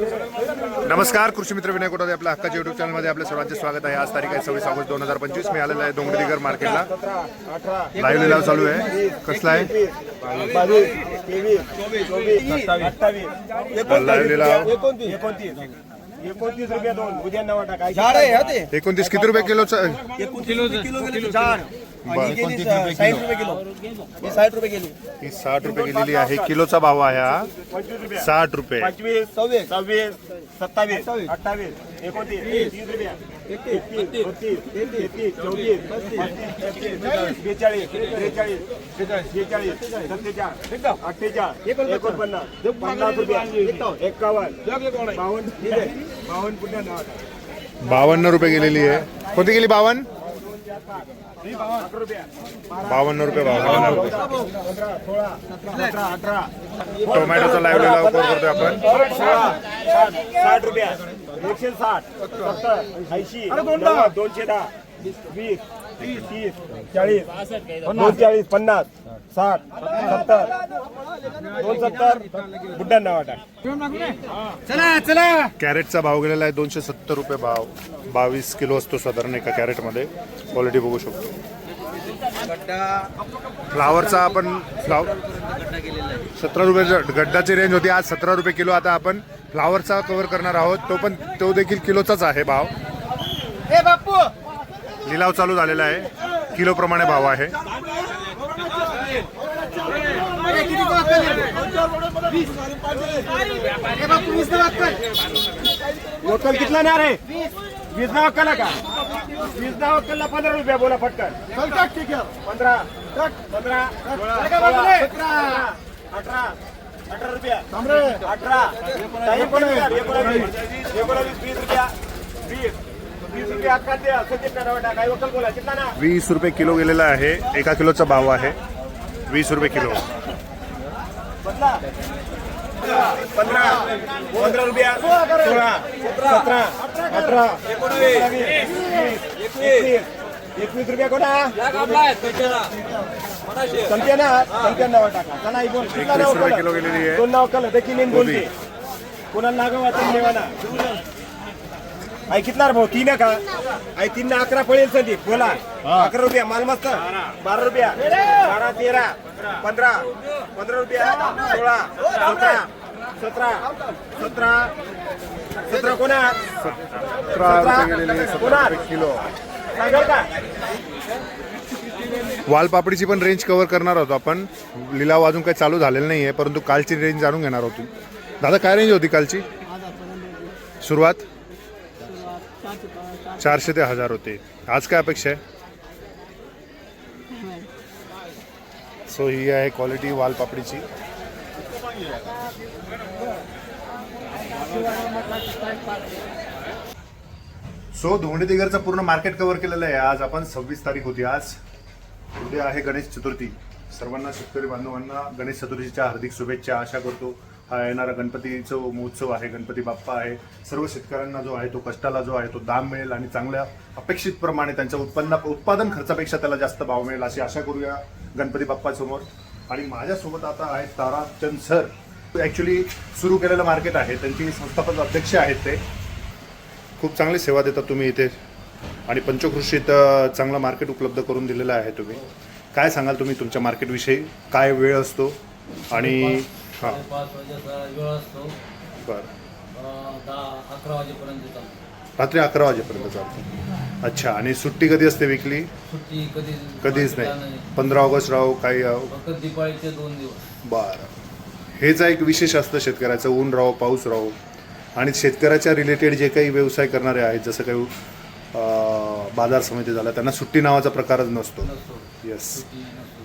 नमस्कार कृषी मित्र विनय कोटादे आपल्या हक्काच्या युट्यूब चॅनलमध्ये आपल्या सर्वांचे स्वागत आहे. आज तारीख आहे सव्वीस ऑगस्ट दोन हजार पंचवीस. मी आलेला आहे डोंगरीगर मार्केटला. लाईव्ह लिलाव चालू आहे. कसला आहे? लाईव्ह लिलाव. एकोणतीस एकोणतीस एकोणतीस रुपये दोन. उद्या नवा टाका. एकोणतीस किती रुपये किलोचं चार बरं. साठ रुपये किलो. ही साठ रुपये किलो. ही साठ रुपये गेलेली आहे. किलोचा भाव आहे हा. पंचवीस रुपये. साठ रुपये. पंचवीस सव्वीस सव्वीस सत्तावीस अठ्ठावीस. एकोणतीस तीस एकतीस बत्तीस तेहतीस चौतीस पस्तीस बेचाळीस त्रेचाळीस बेचाळीस सत्तेचाळीस अठ्ठेचाळीस एकोणपन्नास पन्नास रुपये एक्कावन्न बावन्न बावन्न पुन्हा नाव बावन्न रुपये गेलेली आहे. कोणती गेली बावन्न? बावन्न रुपये बावन्न रुपये. अठरा टोमॅटोचा लाईव्ह करतोय आपण. साठ रुपया. एकशे साठ सत्तर ऐंशी दोनशे दहा वीस तीस चाळीस दोन चाळीस पन्नास साठ सत्तर दोन सत्तर बुड्डांना वाटा. चला चला. कॅरेटचा भाव गेलेला आहे दोनशे सत्तर रुपये भाव. बावीस किलो असतो साधारण एका कॅरेटमध्ये. क्वालिटी बघू शकतो. फ्लावरचा आपण फ्लावर सतरा रुपये गड्डाची रेंज होती. आज सतरा रुपये किलो आता आपण फ्लावरचा कव्हर करणार आहोत. तो पण तो देखील किलोचाच आहे भाव. ए बापू लिलाव चालू झालेला आहे. किलो प्रमाणे भाव आहे वक्कल कितला ना रे? वीस. ना वक्कल का? वीस ना वक्कलला पंधरा रुपया बोला फटकन. पंधरा. पंधरा. अठरा. अठरा रुपया. अठरा. एकोणवीस. वीस रुपया. वीस. वीस रुपया किलो गेलेला आहे. एका किलोचा भाव आहे. वीस रुपये किलो. बदला. पंधरा. पंधरा रुपया. सोळा सतरा. अठरा. एकोणवीस. एकवीस. रुपया कोणा? ना संपते नाव टाका चला ही बोल दोन नाव कल देखील इन बोलते. कोणाला नागं वाचून देवाना आई कितला भाऊ? तीन आहे का? आई तीन ना अकरा पडेल संधी बोला. अकरा रुपया. माल मस्त. बारा. रुपया. बारा तेरा. पंधरा. पंधरा रुपया. सोळा. सतरा. सतरा. सतरा. सतरा कोणा? सतरा रुपये किलो. सांगाल का? वालपापडीची पण रेंज कवर करणार आहोत आपण. लिलाव अजून काही चालू झालेला नाही आहे परंतु कालची रेंज जाणून घेणार होती दादा काय रेंज होती कालची? सुरुवात? चारशे ते हजार होते. आज काय अपेक्षा आहे? सो ही आहे क्वालिटी वालपापडीची. सो धोंडे दिगरचं पूर्ण मार्केट कव्हर केलेलं आहे. आज आपण सव्वीस तारीख होती आज. उद्या आहे गणेश चतुर्थी. सर्वांना शेतकरी बांधवांना गणेश चतुर्थीच्या हार्दिक शुभेच्छा. आशा करतो हा येणारा गणपतीचा महोत्सव आहे गणपती बाप्पा आहे. सर्व शेतकऱ्यांना जो आहे तो कष्टाला जो आहे तो दाम मिळेल आणि चांगल्या अपेक्षित प्रमाणे त्यांच्या उत्पन्न उत्पादन खर्चापेक्षा त्याला जास्त भाव मिळेल अशी आशा करूया गणपती बाप्पासमोर. आणि माझ्यासोबत आता आहे ताराचंद सर. ॲक्च्युली सुरू केलेलं मार्केट आहे. त्यांची संस्थापक अध्यक्ष आहेत ते. खूप चांगली सेवा देतात तुम्ही इथे. आणि पंचकृषीत चांगलं मार्केट उपलब्ध करून दिलेलं आहे तुम्ही. काय सांगाल तुम्ही तुमच्या मार्केटविषयी काय वेळ असतो? आणि हां. पाच वाजेचा वेळ असतो. बरं. अं, दहा अकरा वाजेपर्यंत चालतो. रात्री अकरा वाजेपर्यंत चालतं. अच्छा आणि सुट्टी कधी असते विकली सुट्टी कधी कधीच नाही. पंधरा ऑगस्ट राहो काही फक्त दिवाळीचे दोन दिवस. बरं. हेच एक विशेष असतं शेतकऱ्याचं ऊन राहो पाऊस राहो. आणि शेतकऱ्याच्या रिलेटेड जे काही व्यवसाय करणारे आहेत जसं काही बाजार समिती झाला त्यांना सुट्टी नावाचा प्रकारच नसतो. येस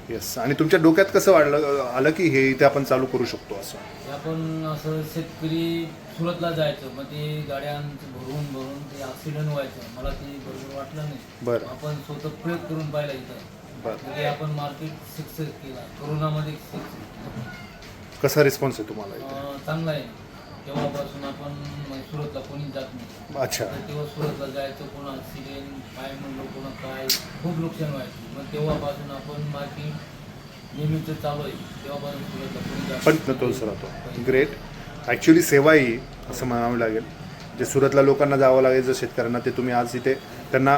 येस आणि तुमच्या डोक्यात कसं वाढलं आलं की हे इथे आपण चालू करू शकतो असं? आपण असं शेतकरी सुरतला जायचं मग ते गाड्यांचं भरून भरून ते ॲक्सिडेंट व्हायचं. मला ते बरोबर वाटलं नाही. बरं. आपण स्वतः प्रयोग करून पाहिला इथं. बरं. म्हणजे आपण मार्केट सक्सेस केला. कोरोनामध्ये. कसा रिस्पॉन्स आहे तुम्हाला चांगला आहे. तेव्हापासून आपण म्हणजे सुरतला कोणीच जात नाही अच्छा. तेव्हा सुरतला जायचं कोणा ॲक्सिडेंट काय म्हणलं कोणा काय खूप नुकसान व्हायचं. मग तेव्हापासून आपण मार्केट नेहमीच चालू आहे. तेव्हापासून सुरतला कोणी जात पण राहतो ग्रेट ॲक्च्युली सेवा ही असं म्हणावं लागेल. जे सुरतला लोकांना जावं लागेल जर शेतकऱ्यांना ते तुम्ही आज इथे त्यांना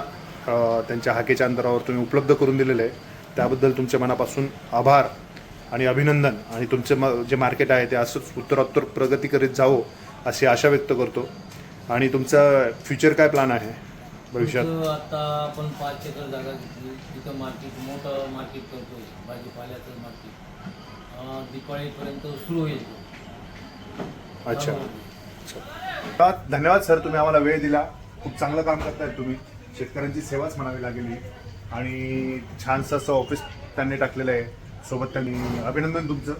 अ, त्यांच्या हाकेच्या अंतरावर तुम्ही उपलब्ध करून दिलेलं आहे. त्याबद्दल तुमच्या मनापासून आभार आणि अभिनंदन. आणि तुमचं म जे मार्केट आहे ते असंच उत्तरोत्तर प्रगती करीत जावं अशी आशा व्यक्त करतो. आणि तुमचं फ्युचर काय प्लॅन आहे भविष्यात? तुमचं आता आपण पाच एकर जागा घेतली. तिथं मार्केट मोठं मार्केट करतोय. भाजीपाल्याचं मार्केट दिवाळीपर्यंत सुरू होईल अच्छा. होईल. धन्यवाद धन्यवाद सर तुम्ही आम्हाला वेळ दिला. खूप चांगलं काम करतायत तुम्ही. शेतकऱ्यांची सेवाच म्हणावी लागेल ही. आणि छानसं असं ऑफिस त्यांनी टाकलेलं आहे. सोबत त्यांनी अभिनंदन तुमचं.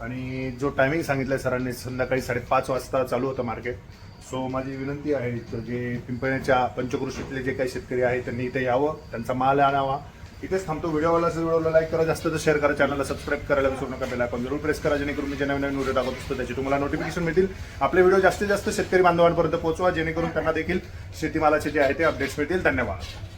आणि जो टायमिंग सांगितलं आहे सरांनी संध्याकाळी साडेपाच वाजता चालू होतं मार्केट सो माझी विनंती आहे तर जे पिंपळ्याच्या पंचकृषीतले जे काही शेतकरी आहेत त्यांनी इथे यावं त्यांचा माल आणावा. इथेच थांबतो. व्हिडिओवाला व्हिडिओला लाईक करा. जास्त तर शेअर करा. चॅनलला सबस्क्राईब करायला विसरू नका. बेल आयकॉन जरूर प्रेस करा. जेणेकरून मी जे नवीन नवीन व्हिडिओ टाकत असतो त्याची तुम्हाला नोटिफिकेशन मिळतील. आपले व्हिडिओ जास्तीत जास्त शेतकरी बांधवांपर्यंत पोहोचवा. जेणेकरून त्यांना देखील शेतीमालाचे जे आहे ते अपडेट्स मिळतील. धन्यवाद.